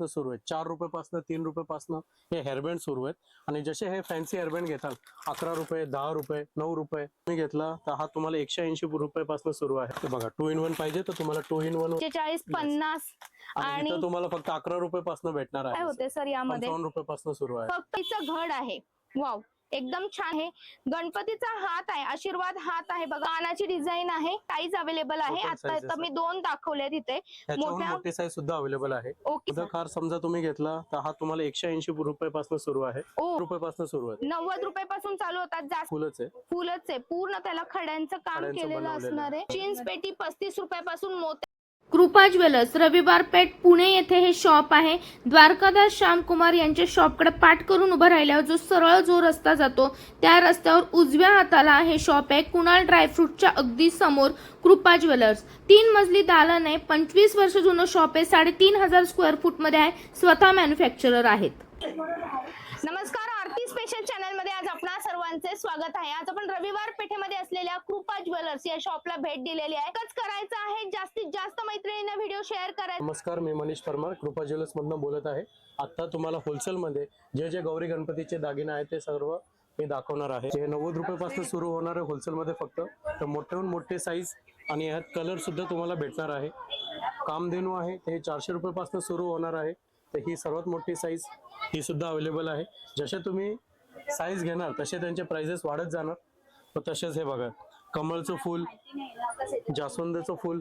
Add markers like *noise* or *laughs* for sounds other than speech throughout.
रुपयापासून सुरू आहेत. चार रुपयापासून तीन रुपयापासून हे हेअरबँड सुरू आहेत. आणि जसे हे फॅन्सी हेअरबँड घेतात अकरा रुपये दहा रुपये नऊ रुपये तुम्ही घेतला तर हा तुम्हाला एकशे ऐंशी रुपयापासून सुरू आहे. बघा टू इन वन पाहिजे तर तुम्हाला टू इन वन चाळीस पन्नास आणि तुम्हाला फक्त अकरा रुपयापासून भेटणार आहे. होते सर यामध्ये? रुपयापासून सुरू आहे. फक्त घड आहे. वाव एकदम छान आहे. गणपतीचा हात आहे आशीर्वाद हात आहे. बघा कानाची डिझाईन आहे साईज अवेलेबल आहे. आता मी दोन दाखवले तिथे मोठी साईज सुद्धा अवेलेबल आहे. ओके हार समजा तुम्ही घेतला तर हा तुम्हाला एकशे ऐंशी रुपयापासून सुरू आहे. रुपयापासून सुरू आहे. नव्वद रुपयापासून चालू होतात जास्त फुलच आहे. फुलच आहे. पूर्ण त्याला खड्यांचं काम केलेलं असणार आहे. जीन्स पेटी पस्तीस रुपयापासून मोत्या कृपा ज्वेलर्स रविवार पेठ पुणे येथे हे शॉप आहे. द्वारकादास श्यामकुमार यांच्या शॉपकडे पाठ करून उभं राहिल्यावर जो सरळ जो रस्ता जातो त्या रस्त्यावर उजव्या हाताला हे शॉप आहे कुणाल ड्रायफ्रूटच्या अगदी समोर कृपा ज्वेलर्स. तीन मजली दालन आहे पंचवीस वर्ष जुनं शॉप आहे साडेतीन हजार स्क्वेअर फूटमध्ये आहे स्वतः मॅन्युफॅक्चरर आहेत. नमस्कार आरती स्पेशल चॅनलमध्ये आज आपणा सर्वांचे स्वागत आहे. आज आपण रविवार पेठेमध्ये असलेल्या कृपा ज्वेलर्स या शॉपला भेट दिलेली आहे. एकच करायचं आहे. जास्तीत जास्त मैत्रिणींना व्हिडिओ शेअर करायचा. नमस्कार मी मनीष परमार कृपा ज्वेलर्स मधून बोलत आहे. आता तुम्हाला होलसेल मध्ये जे जे गौरी गणपतीचे दागिने आहेत ते सर्व मी दाखवणार आहे. हे नव्वद रुपयापासून सुरू होणार आहे होलसेल मध्ये फक्त. तर मोठ्याहून मोठे साईज आणि यात कलर सुद्धा तुम्हाला भेटणार आहे. कामधेनू आहे ते चारशे रुपयापासून सुरू होणार आहे. तर ही सर्वात मोठी साईज ही सुद्धा अवेलेबल आहे. जसे तुम्ही साईज घेणार तसे त्यांचे प्राइजेस वाढत जाणार. तर तसेच हे बघा कमळचं फूल जास्वंदचं फूल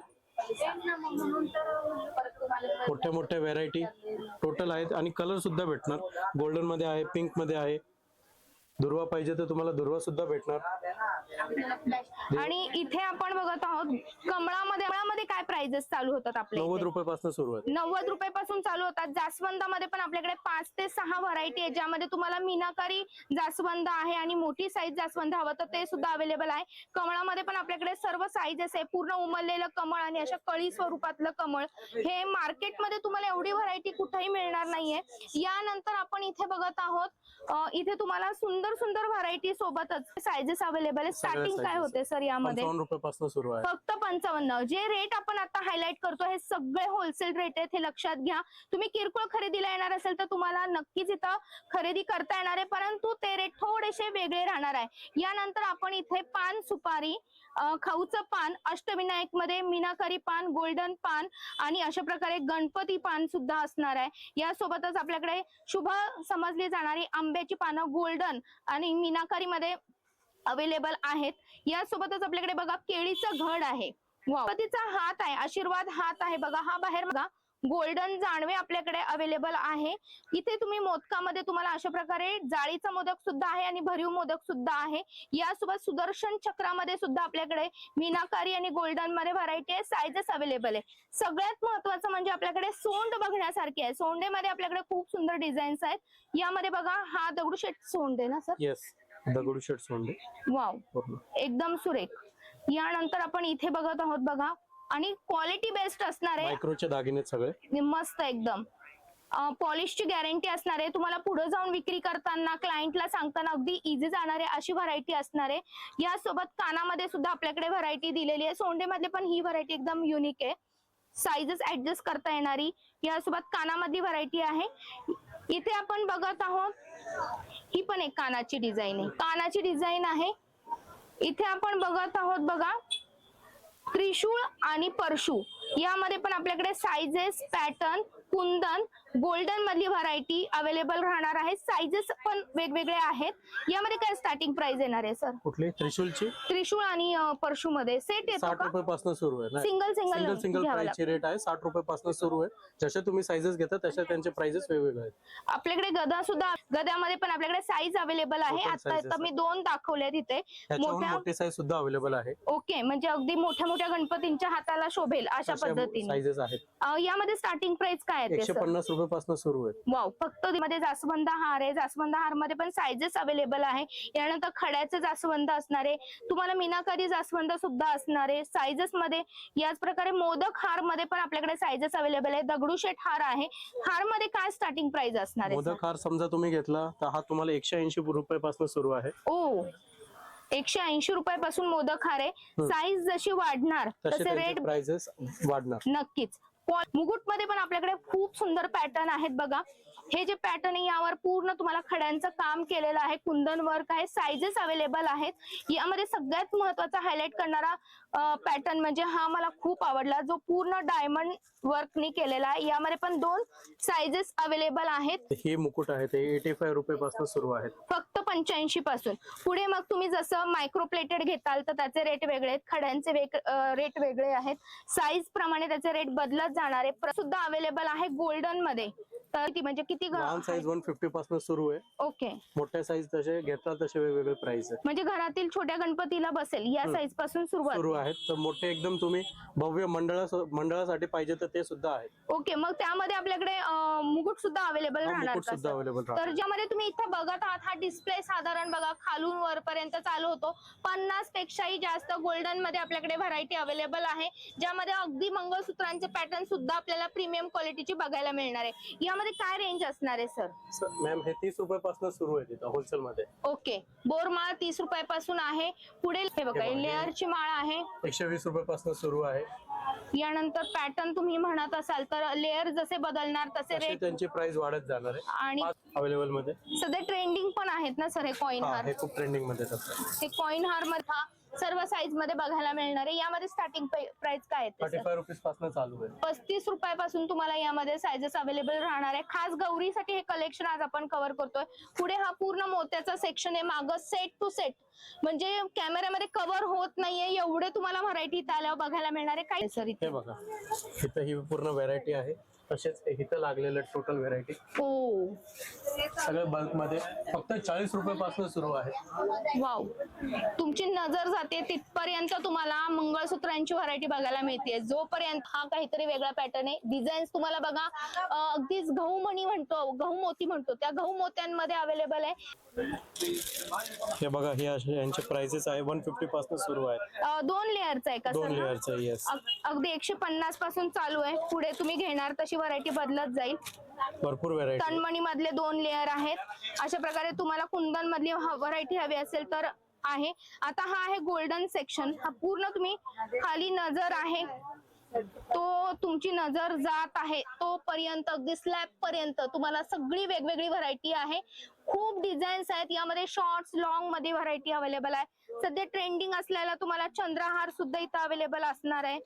मोठ्या मोठ्या व्हेरायटी टोटल आहेत. आणि कलर सुद्धा भेटणार. गोल्डनमध्ये आहे पिंकमध्ये आहे. दुर्वा पाहिजे तर तुम्हाला दुर्वा सुद्धा भेटणार. आणि इथे आपण बघत आहोत कमळामध्ये कमळामध्ये काय प्राइजेस चालू होतात आपल्या नव्वद? रुपयापासून सुरू आहे. नव्वद रुपयापासून चालू होतात. जास्वंदामध्ये पण आपल्याकडे पाच ते सहा व्हरायटी आहे ज्यामध्ये तुम्हाला मीनाकारी जास्वंद आहे आणि मोठी साईज जास्वंद हवं तर ते सुद्धा अवेलेबल आहे. कमळामध्ये पण आपल्याकडे सर्व साईजेस आहे. पूर्ण उमललेलं कमळ आणि अशा कळी स्वरूपातलं कमळ. हे मार्केटमध्ये तुम्हाला एवढी व्हरायटी कुठेही मिळणार नाहीये. यानंतर आपण इथे बघत आहोत इथे तुम्हाला सुंदर सुंदर व्हरायटी सोबतच साईजेस अवेलेबल आहे स्टार्टिंग काय होते सर यामध्ये? पंचावन्न रुपयापासून सुरू आहे. फक्त पंचावन्न. जे रेट आपण आता हायलाइट करतो हे सगळे होलसेल रेट आहेत हे लक्षात घ्या. तुम्ही किरकोळ खरेदीला येणार असेल तर तुम्हाला नक्कीच इथं खरेदी करता येणार आहे. परंतु ते रेट थोडेसे वेगळे राहणार आहे. यानंतर आपण इथे पान सुपारी खाऊचं पान अष्टविनायकमध्ये मीनाकारी पान गोल्डन पान आणि अशा प्रकारे गणपती पान सुद्धा असणार आहे. यासोबतच आपल्याकडे शुभ समजली जाणारी आंब्याची पानं गोल्डन आणि मीनाकारी मध्ये अवेलेबल आहेत. यासोबतच आपल्याकडे बघा केळीचं घड आहे. गणपतीचा हात आहे आशीर्वाद हात आहे. बघा हा बाहेर बघा. गोल्डन जाणवे आपल्याकडे अवेलेबल आहे. इथे तुम्ही मोदकामध्ये तुम्हाला अशा प्रकारे जाळीचा मोदक सुद्धा आहे आणि भरीव मोदक सुद्धा आहे. यासोबत सुदर्शन चक्रामध्ये सुद्धा आपल्याकडे मीनाकारी आणि गोल्डनमध्ये व्हरायटी आहे सायझेस अवेलेबल आहे. सगळ्यात महत्वाचं म्हणजे आपल्याकडे सोंड बघण्यासारखी आहे. सोंडेमध्ये आपल्याकडे खूप सुंदर डिझाईन्स आहेत. यामध्ये बघा हा दगडूशेठ सोंड आहे ना सर? येस दगडूशेठ सोंडे. वाव. एकदम सुरेख. यानंतर आपण इथे बघत आहोत बघा आणि क्वालिटी बेस्ट असणार आहे. मायक्रोचे दागिने सगळे. मस्त एकदम. पॉलिशची गॅरंटी असणार आहे. तुम्हाला पुढे जाऊन विक्री करताना क्लायंटला सांगताना अगदी इझी जाणार आहे अशी व्हरायटी असणार आहे. यासोबत कानामध्ये सुद्धा आपल्याकडे व्हरायटी दिलेली आहे. सोंडेमध्ये पण ही व्हरायटी एकदम युनिक आहे. साईजेस ऍडजस्ट करता येणारी. यासोबत कानामधली व्हरायटी आहे. इथे आपण बघत आहोत ही पण एक कानाची डिझाईन आहे. कानाची डिझाईन आहे. इथे आपण बघत आहोत बघा. त्रिशूळ आणि परशू. यामध्ये पण आपल्याकडे साईजेस पॅटर्न कुंदन गोल्डन मधली व्हरायटी अवेलेबल राहणार आहे. साईजेस पण वेगवेगळे आहेत. यामध्ये काय स्टार्टिंग प्राइस येणार आहे सर कुठली? त्रिशूलची? त्रिशूळ आणि परशू मध्ये. सेट येतो साठ का? रुपयापासून सुरू आहे सिंगल सिंगल सिंगल सिंगल प्राइसची रेट आहे. साठ रुपयापासून सुरू आहे. जसे तुम्ही साईजेस घेता तसे त्यांचे प्राइजेस वेगवेगळे आहेत. आपल्याकडे गदा सुद्धा गद्यामध्ये पण आपल्याकडे साईज अवेलेबल आहे. आता मी दोन दाखवले तिथे मोठ्या- मोठी साईज सुद्धा अवेलेबल आहे. ओके म्हणजे अगदी मोठ्या मोठ्या गणपतींच्या हाताला शोभेल अशा पद्धतीने. साईजेस आहेत. यामध्ये स्टार्टिंग प्राइस काय आहे एकशे सर पन्नास रुपयापासून सुरू आहे वाव फक्त मध्ये जास्वंद हार आहे. जास्वंद हारमध्ये पण साईजेस अवेलेबल आहे. यानंतर खड्याचे जास्वंद असणार आहे. तुम्हाला मीनाकारी जास्वंद सुद्धा असणार आहे. साईजेस मध्ये याच प्रकारे मोदक हारमध्ये पण आपल्याकडे साईजेस अवेलेबल आहे. दगडूशेठ हार आहे. हारमध्ये काय स्टार्टिंग प्राइस असणार आहे मोदक हार समजा तुम्ही घेतला तर हा तुम्हाला एकशे ऐंशी रुपयापासून सुरू आहे. ओ एकशे ऐंशी रुपयापासून मोदक हार आहे. साईज जशी वाढणार तसे रेट प्राइजेस वाढणार. नक्कीच. मुकुटमध्ये पण आपल्याकडे खूप सुंदर पॅटर्न आहेत बघा. हे जे पॅटर्न आहे यावर पूर्ण तुम्हाला खड्यांचं काम केलेलं आहे कुंदन वर्क आहे सायझेस अवेलेबल आहेत. यामध्ये सगळ्यात महत्त्वाचा हायलाइट करणारा पॅटर्न म्हणजे हा मला खूप आवडला जो पूर्ण डायमंड वर्कनी केलेला आहे. यामध्ये पण दोन सायझेस अवेलेबल आहेत. हे मुकुट आहे ते एटी फाय रुपये पासून सुरू आहेत. फक्त पंच्याऐंशी पासून. पुढे मग तुम्ही जसं मायक्रोप्लेटेड घेताल तर त्याचे रेट वेगळे आहेत. खड्यांचे रेट वेगळे आहेत. साईज प्रमाणे त्याचे रेट बदलत जाणार. सुद्धा अवेलेबल आहे गोल्डनमध्ये तर ती म्हणजे किती लहान साईज वन फिफ्टी पासून सुरू आहे. ओके. मोठ्या साईज तसे घेताल तसे वेगवेगळे प्राइस आहे. म्हणजे घरातील छोट्या गणपतीला बसेल या साईजपासून सुरुवात. सुरू आहेत. तर मोठे एकदम तुम्ही भव्य मंडळा मंडळासाठी पाहिजे तर ते सुद्धा आहेत ओके मग त्यामध्ये आपल्याकडे अं, मुकुट सुद्धा अवेलेबल हा, राहणार मुकुट का सुद्धा sir? अवेलेबल तर ज्यामध्ये तुम्ही इथं बघत आहात हा डिस्प्ले साधारण बघा खालून वरपर्यंत चालू होतो. पन्नास पेक्षाही जास्त गोल्डनमध्ये आपल्याकडे व्हरायटी अवेलेबल आहे. ज्यामध्ये अगदी मंगळसूत्रांचे पॅटर्न सुद्धा आपल्याला प्रीमियम क्वालिटीची बघायला मिळणार आहे. यामध्ये काय रेंज असणार आहे सर मॅम हे तीस रुपये पासून सुरू आहे तिथं होलसेल मध्ये. ओके बोरमाळ तीस रुपयापासून आहे. पुढे हे बघा हे लेअरची माळ आहे. एकशे वीस रुपये पासून सुरू आहे. यानंतर पॅटर्न तुम्ही म्हणत असाल तर लेअर जसे बदलणार तसे रेट त्यांची प्राइस वाढत जाणार आहे. आणि अवेलेबलमध्ये. सध्या ट्रेंडिंग पण आहेत ना सर हे कॉइन हा हार? हे खूप ट्रेंडिंगमध्ये हे कॉइन हारमध्ये हा सर्व साईजमध्ये बघायला मिळणार. आहे यामध्ये स्टार्टिंग प्राइस काय आहे थर्टी फाय रुपीजपासून चालू आहे. पस्तीस रुपयापासून तुम्हाला यामध्ये सायझेस अवेलेबल राहणार आहे. खास गौरीसाठी हे कलेक्शन आज आपण कव्हर करतोय. पुढे हा पूर्ण मोत्याचा सेक्शन आहे. मागं सेट टू सेट म्हणजे कॅमेऱ्यामध्ये कव्हर होत नाहीये. एवढे तुम्हाला व्हरायटी इथं आल्यावर बघायला मिळणार आहे. काय सर इथे बघा. इथं ही पूर्ण व्हेरायटी आहे. तसेच इथं लागलेलं टोटल व्हेरायटी ओ सगळं बल्कमध्ये फक्त चाळीस रुपये पासून सुरू आहे. वाव. तुमची नजर जाते तिथपर्यंत तुम्हाला मंगळसूत्रांची व्हरायटी बघायला मिळते जोपर्यंत हा काहीतरी वेगळा पॅटर्न आहे. डिझाईन्स तुम्हाला बघा अं, अगदीच गहू मणी म्हणतो गहू मोती म्हणतो. त्या गहू मोत्यांमध्ये अवेलेबल आहे. हे बघा हे असे यांचे प्राइसेस आहे. वन फिफ्टी पासून सुरू आहे. अं, दोन लेअरचा आहे का दोन सर? हा? लेअरचं येस अग- अगदी एकशे पन्नासपासून चालू आहे. पुढे तुम्ही घेणार तशी व्हरायटी बदलत जाईल. भरपूर व्हेरायटी तणमणी मधले दोन लेअर आहेत. अशा प्रकारे तुम्हाला कुंदन मधली व्हरायटी हवी असेल तर आहे. आता हा आहे गोल्डन सेक्शन हा पूर्ण तुम्ही खाली नजर आहे. तो तुमची नजर जात आहे. तोपर्यंत अगदी स्लॅब पर्यंत तुम्हाला सगळी वेगवेगळी व्हरायटी आहे. खूप डिझाईन्स आहेत. यामध्ये शॉर्ट्स लॉंगमध्ये व्हरायटी अवेलेबल आहे. सध्या ट्रेंडिंग असलेला तुम्हाला चंद्रहार सुद्धा इथं अवेलेबल असणार आहे.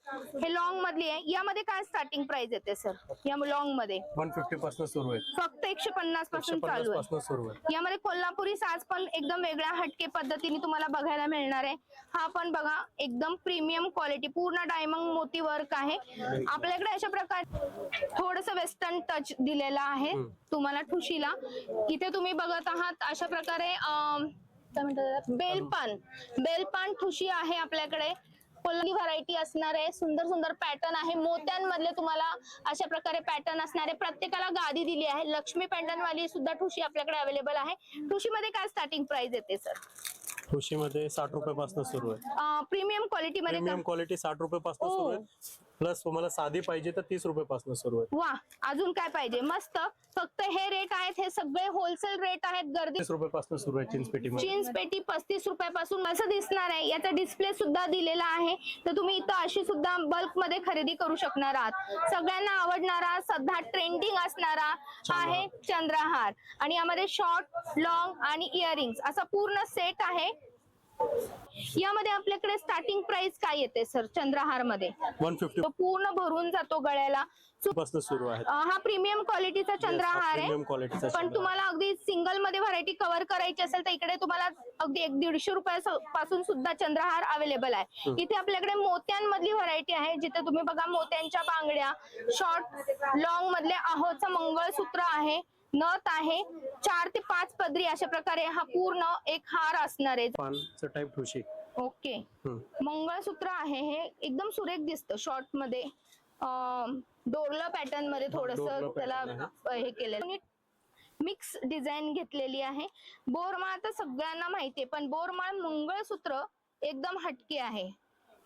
हे लॉंग मधली आहे. यामध्ये काय स्टार्टिंग प्राइस येते सर या लॉंगमध्ये? वन फिफ्टी पासून सुरू आहे. फक्त एकशे पन्नासपासून चालू आहे. यामध्ये कोल्हापुरी साज पण एकदम वेगळ्या हटके पद्धतीने तुम्हाला बघायला मिळणार आहे. हा पण बघा एकदम प्रीमियम क्वालिटी पूर्ण डायमंड मोती वर्क आहे. आपल्याकडे अशा प्रकारे थोडस वेस्टर्न टच दिलेला आहे तुम्हाला ठुशीला. इथे तुम्ही बघत आहात अशा प्रकारे? बेलपान. बेलपान ठुशी आहे आपल्याकडे. कोल्हापुरी व्हरायटी असणार आहे सुंदर सुंदर पॅटर्न आहे. मोत्यांमधले तुम्हाला अशा प्रकारे पॅटर्न असणार. आहे प्रत्येकाला गादी दिली आहे. लक्ष्मी पॅटर्न वाली सुद्धा ठुशी आपल्याकडे अवेलेबल आहे. ठुशीमध्ये काय स्टार्टिंग प्राइस येते सरमध्ये साठ रुपये पासून सुरू आहे. प्रीमियम क्वालिटी मध्ये प्रीमियम क्वालिटी साठ रुपये पासून. सुरू आहे. प्लस तुम्हाला साधी पाहिजे तर तीस रुपये आहे. वा अजून काय पाहिजे? मस्त. फक्त हे रेट आहेत हे सगळे होलसेल रेट आहेत गर्दी तीस रुपये पासून सुरू आहे चिंचपेटीमध्ये जीन्स पेटी पस्तीस रुपयापासून असं दिसणार आहे. याचा डिस्प्ले सुद्धा दिलेला आहे. तर तुम्ही इथं अशी सुद्धा बल्कमध्ये खरेदी करू शकणार आहात. सगळ्यांना आवडणारा सध्या ट्रेंडिंग असणारा आहे चंद्रहार. आणि यामध्ये शॉर्ट लॉंग आणि इयरिंग्स असा पूर्ण सेट आहे. यामध्ये आपल्याकडे स्टार्टिंग प्राइस काय येते सर चंद्रहारमध्ये वन फिफ्टी तो पूर्ण भरून जातो गळ्याला. पासून सुरू आहे. हा प्रीमियम क्वालिटीचा चंद्रहार आहे. पण तुम्हाला अगदी सिंगलमध्ये व्हरायटी कव्हर करायची असेल तर इकडे तुम्हाला अगदी एक दीडशे रुपयापासून सुद्धा चंद्रहार अवेलेबल आहे. इथे आपल्याकडे मोत्यांमधली व्हरायटी आहे. जिथे तुम्ही बघा मोत्यांच्या बांगड्या शॉर्ट लॉंग मधले आहोचं मंगळसूत्र आहे. नथ आहे. चार ते पाच पदरी अशा प्रकारे हा पूर्ण एक हार असणार आहे. पानचं टाईप ठुशी ओके. मंगळसूत्र आहे हे. एकदम सुरेख दिसतं शॉर्टमध्ये. डोरला पॅटर्नमध्ये थोडस डोरलं त्याला pattern हे केलेलं. मिक्स डिझाईन घेतलेली आहे. बोरमाळ तर सगळ्यांना माहितीये पण बोरमाळ मंगळसूत्र एकदम हटके आहे.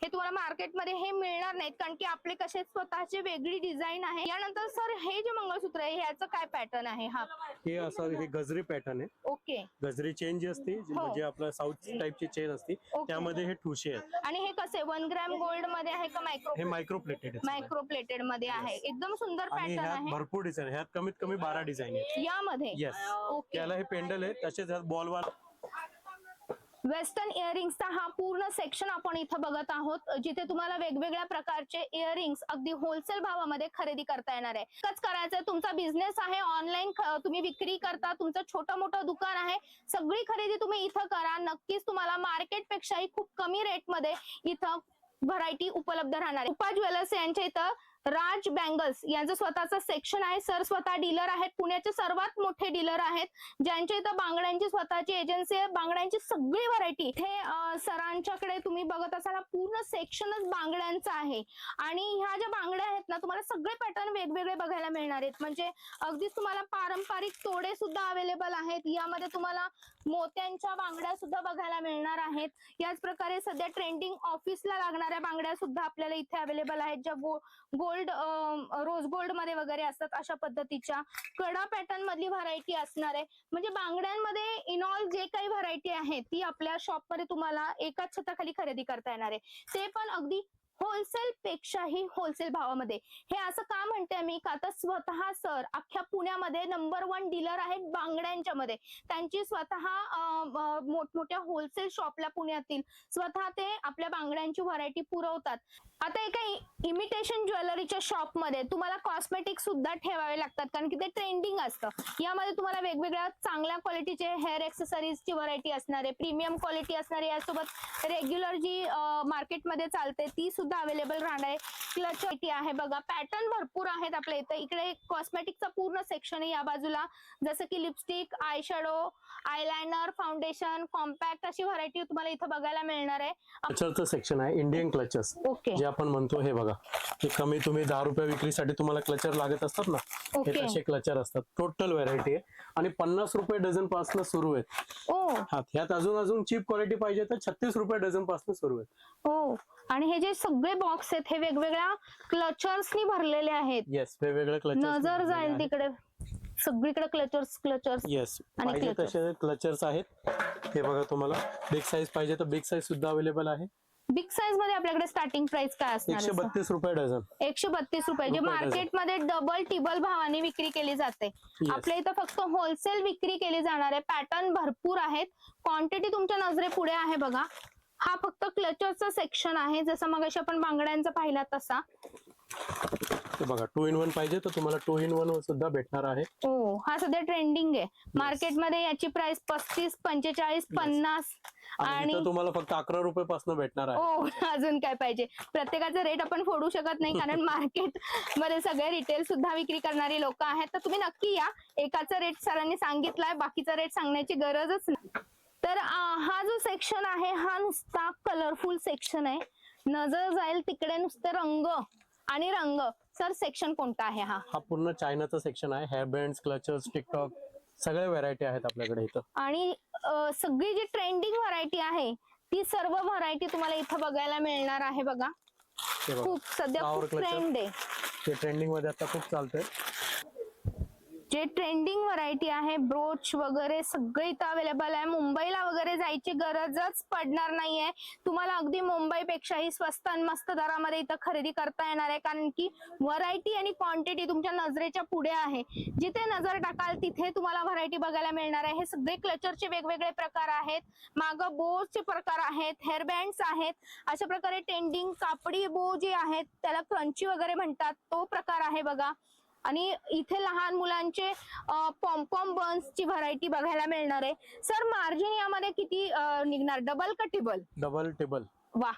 हे तुम्हाला मार्केटमध्ये हे मिळणार नाहीत कारण की आपले कसे स्वतःची वेगळी डिझाईन आहे. यानंतर सर हे जे मंगळसूत्र आहे ह्याचं काय पॅटर्न आहे? हा. हे असं हे गजरी पॅटर्न आहे. ओके. गजरी चेन जी असते जी- हो. म्हणजे आपलं साऊथ टाईपची चेन असते. त्यामध्ये हे ठुसे आहेत. आणि हे कसे वन ग्रॅम गोल्डमध्ये आहे का मायक्रो हे मायक्रो प्लेटेड मायक्रो प्लेटेडमध्ये आहे. एकदम सुंदर आणि पॅटर्न ह्यात आहे. भरपूर डिझाईन ह्यात कमीत कमी बारा डिझाईन आहेत. यामध्ये? Yes okay. त्याला हे पेंडल आहे तसेच ह्यात बॉल वाला वेस्टर्न इयरिंग्सचा हा पूर्ण सेक्शन आपण इथं बघत आहोत जिथे तुम्हाला वेगवेगळ्या प्रकारचे इयरिंग्स अगदी होलसेल भावामध्ये खरेदी करता येणार आहे. एकच करायचं तुमचा बिझनेस आहे ऑनलाईन तुम्ही विक्री करता तुमचं छोटं मोठं दुकान आहे सगळी खरेदी तुम्ही इथं करा. नक्कीच तुम्हाला मार्केटपेक्षाही खूप कमी रेटमध्ये इथं व्हरायटी उपलब्ध राहणार आहे. उपा ज्वेलर्स यांच्या इथं राज बँगल्स यांचं स्वतःचं सेक्शन आहे. सर स्वतः डीलर आहेत. पुण्याचे सर्वात मोठे डीलर आहेत. ज्यांच्या इथं बांगड्यांची स्वतःची एजन्सी आहे. बांगड्यांची सगळी व्हरायटी हे सरांच्याकडे तुम्ही बघत असाल पूर्ण सेक्शनच बांगड्यांचा आहे. आणि ह्या ज्या बांगड्या आहेत ना तुम्हाला सगळे पॅटर्न वेगवेगळे बघायला मिळणार आहेत. म्हणजे अगदीच तुम्हाला पारंपरिक तोडे सुद्धा अवेलेबल आहेत. यामध्ये तुम्हाला मोत्यांच्या बांगड्या सुद्धा बघायला मिळणार आहेत. याच प्रकारे सध्या ट्रेंडिंग ऑफिसला लागणाऱ्या बांगड्या सुद्धा आपल्याला इथे अवेलेबल आहेत. ज्या गो गोल्ड रोज गोल्डमध्ये वगैरे असतात अशा पद्धतीच्या. कडा पॅटर्न मधली व्हरायटी असणार आहे. म्हणजे बांगड्यांमध्ये इनऑल जे काही व्हरायटी आहे ती आपल्या शॉपमध्ये तुम्हाला एकाच छताखाली खरेदी करता येणार आहे. ते पण अगदी होलसेल पेक्षाही होलसेल भावामध्ये. हे असं का म्हणते मी? का तर स्वतः सर अख्ख्या पुण्यामध्ये नंबर वन डीलर आहेत बांगड्यांच्या मध्ये त्यांची स्वतः मोठमोठ्या होलसेल शॉपला पुण्यातील स्वतः ते आपल्या बांगड्यांची व्हरायटी पुरवतात. आता एका इमिटेशन ज्वेलरीच्या शॉपमध्ये तुम्हाला कॉस्मेटिक सुद्धा ठेवावे लागतात कारण की ते ट्रेंडिंग असतं. यामध्ये तुम्हाला वेगवेगळ्या चांगल्या क्वालिटीचे हेअर ची व्हरायटी असणार आहे प्रीमियम क्वालिटी असणार आहे यासोबत रेग्युलर जी मार्केटमध्ये चालते ती सुद्धा अवेलेबल राहणार आहे. क्लच आहे बघा. पॅटर्न भरपूर आहेत आपल्या इथं. इकडे कॉस्मेटिकचा पूर्ण सेक्शन आहे या बाजूला. जसं की lipstick eye shadow eyeliner foundation compact अशी व्हरायटी तुम्हाला इथं बघायला मिळणार आहे. क्लचरचं सेक्शन आहे इंडियन क्लचर्स ओके जे आपण म्हणतो हे बघा. हे कमी तुम्ही दहा रुपये विक्रीसाठी तुम्हाला क्लचर लागत असतात ना? हे. तसे क्लचर असतात. टोटल व्हरायटी आहे. आणि पन्नास रुपये डझनपासून सुरू आहेत. हा ह्यात अजून अजून चीप क्वालिटी पाहिजे तर छत्तीस रुपये डझनपासून सुरू आहेत. हो. आणि हे जे सगळे बॉक्स आहेत हे वेगवेगळ्या क्लचर्सनी भरलेले आहेत. येस वेगवेगळे नजर जाईल तिकडे. सगळीकडे क्लचर्स क्लचर्स येस आणि पाहिजे. तसे क्लचर्स आहेत. हे बघा तुम्हाला बिग साईज पाहिजे तर बिग साईज सुद्धा अवेलेबल आहे. बिग साईजमध्ये आपल्याकडे स्टार्टिंग प्राइस काय असणार एकशे? बत्तीस रुपये डझन. एकशे बत्तीस रुपये जे. मार्केटमध्ये डबल टिबल भावाने विक्री केली जाते. आपल्या इथं फक्त होलसेल विक्री केली जाणार आहे. पॅटर्न भरपूर आहेत. क्वांटिटी तुमच्या नजरे पुढे आहे बघा. हा फक्त क्लचरचा सेक्शन आहे. जसं मग आपण बांगड्यांचा पाहिला तसा. बघा टू इन वन पाहिजे तर तुम्हाला टू इन वन सुद्धा भेटणार आहे. हो हा सध्या ट्रेंडिंग आहे. मार्केटमध्ये याची प्राइस पस्तीस पंचेचाळीस पन्नास आणि तुम्हाला फक्त अकरा रुपये पासून भेटणार आहे. हो अजून काय पाहिजे? प्रत्येकाचा रेट आपण फोडू शकत नाही कारण *laughs* मार्केटमध्ये सगळे रिटेल सुद्धा विक्री करणारी लोक आहेत. तर तुम्ही नक्की या. एकाचा रेट सरांनी सांगितलाय बाकीचा रेट सांगण्याची गरजच नाही. तर हा जो सेक्शन आहे हा नुसता कलरफुल सेक्शन आहे. नजर जाईल तिकडे नुसते रंग आणि रंग. सर सेक्शन कोणता आहे हा? हा पूर्ण चायनाचा सेक्शन आहे. हेअर बँड क्लचर्स टिकटॉक सगळ्या व्हरायटी आहेत आपल्याकडे इथं. आणि सगळी जी ट्रेंडिंग व्हरायटी आहे ती सर्व व्हरायटी तुम्हाला इथं बघायला मिळणार आहे बघा. खूप सध्या खूप. ट्रेंड आहे. ते ट्रेंडिंगमध्ये आता खूप चालतंय. जे ट्रेंडिंग व्हरायटी आहे ब्रोच वगैरे सगळे इथं अवेलेबल आहे. मुंबईला वगैरे जायची गरजच पडणार नाहीये. तुम्हाला अगदी मुंबईपेक्षाही स्वस्त आणि मस्त दरामध्ये इथं खरेदी करता येणार आहे. कारण की व्हरायटी आणि क्वांटिटी तुमच्या नजरेच्या पुढे आहे. जिथे नजर टाकाल तिथे तुम्हाला व्हरायटी बघायला मिळणार आहे. हे सगळे क्लचरचे वेगवेगळे प्रकार आहेत. माग बोचे प्रकार आहेत हेअरबँड्स आहेत. अशा प्रकारे टेंडिंग कापडी बो जे आहेत त्याला क्रंची वगैरे म्हणतात तो प्रकार आहे बघा. आणि इथे लहान मुलांचे पॉम्पॉम बन्स ची व्हरायटी बघायला मिळणार आहे. सर मार्जिन यामध्ये किती अं, निघणार? डबल का टिबल डबल टेबल वा.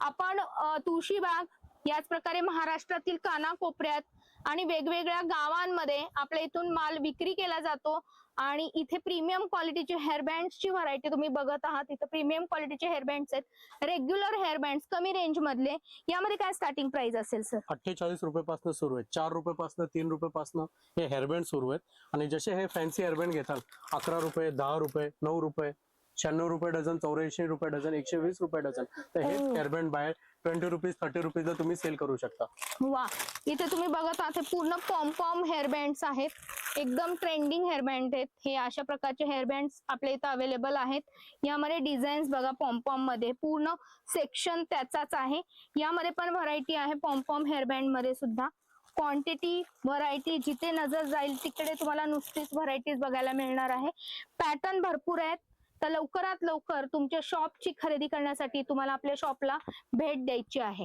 आपण अ, तुळशीबाग याच प्रकारे महाराष्ट्रातील कानाकोपऱ्यात आणि वेगवेगळ्या गावांमध्ये आपल्या इथून माल विक्री केला जातो. आणि इथे प्रीमियम क्वालिटीचे हेअरबँड्सची व्हरायटी तुम्ही बघत आहात. इथे प्रीमियम क्वालिटीचे हेअरबँड्स आहेत. रेग्युलर हेअरबँड्स कमी रेंज मधले. यामध्ये काय स्टार्टिंग प्राइस असेल सर अठ्ठेचाळीस रुपयापासून सुरू आहेत. चार रुपयापासून तीन रुपयापासून हे हेअरबँड सुरू आहेत. आणि जसे हे फॅन्सी हेअरबँड घेताल अकरा रुपये दहा रुपये नऊ रुपये शहाण्णव रुपये डझन चौऱ्याऐंशी रुपये डझन एकशे वीस रुपये डझन. तर हे ओ. हेअरबँड बाहेर ट्वेंटी रुपीज थर्टी रुपीजला तुम्ही सेल करू शकता. वा. इथे तुम्ही बघत आहात हे पूर्ण पॉम पॉम हेअरबँड्स आहेत. एकदम ट्रेंडिंग हेअरबँड आहेत. हे अशा प्रकारचे हेअरबँड्स आपल्या इथं अवेलेबल आहेत. यामध्ये डिझाईन्स बघा पॉम पॉममध्ये. पूर्ण सेक्शन त्याचाच आहे. यामध्ये पण व्हरायटी आहे पॉम पॉम हेअरबँडमध्ये सुद्धा. क्वांटिटी व्हरायटी जिथे नजर जाईल तिकडे तुम्हाला नुसतीच व्हरायटीज बघायला मिळणार आहे. पॅटर्न भरपूर आहेत. तर लवकरात लवकर तुमच्या शॉपची खरेदी करण्यासाठी तुम्हाला आपल्या शॉपला भेट द्यायची आहे.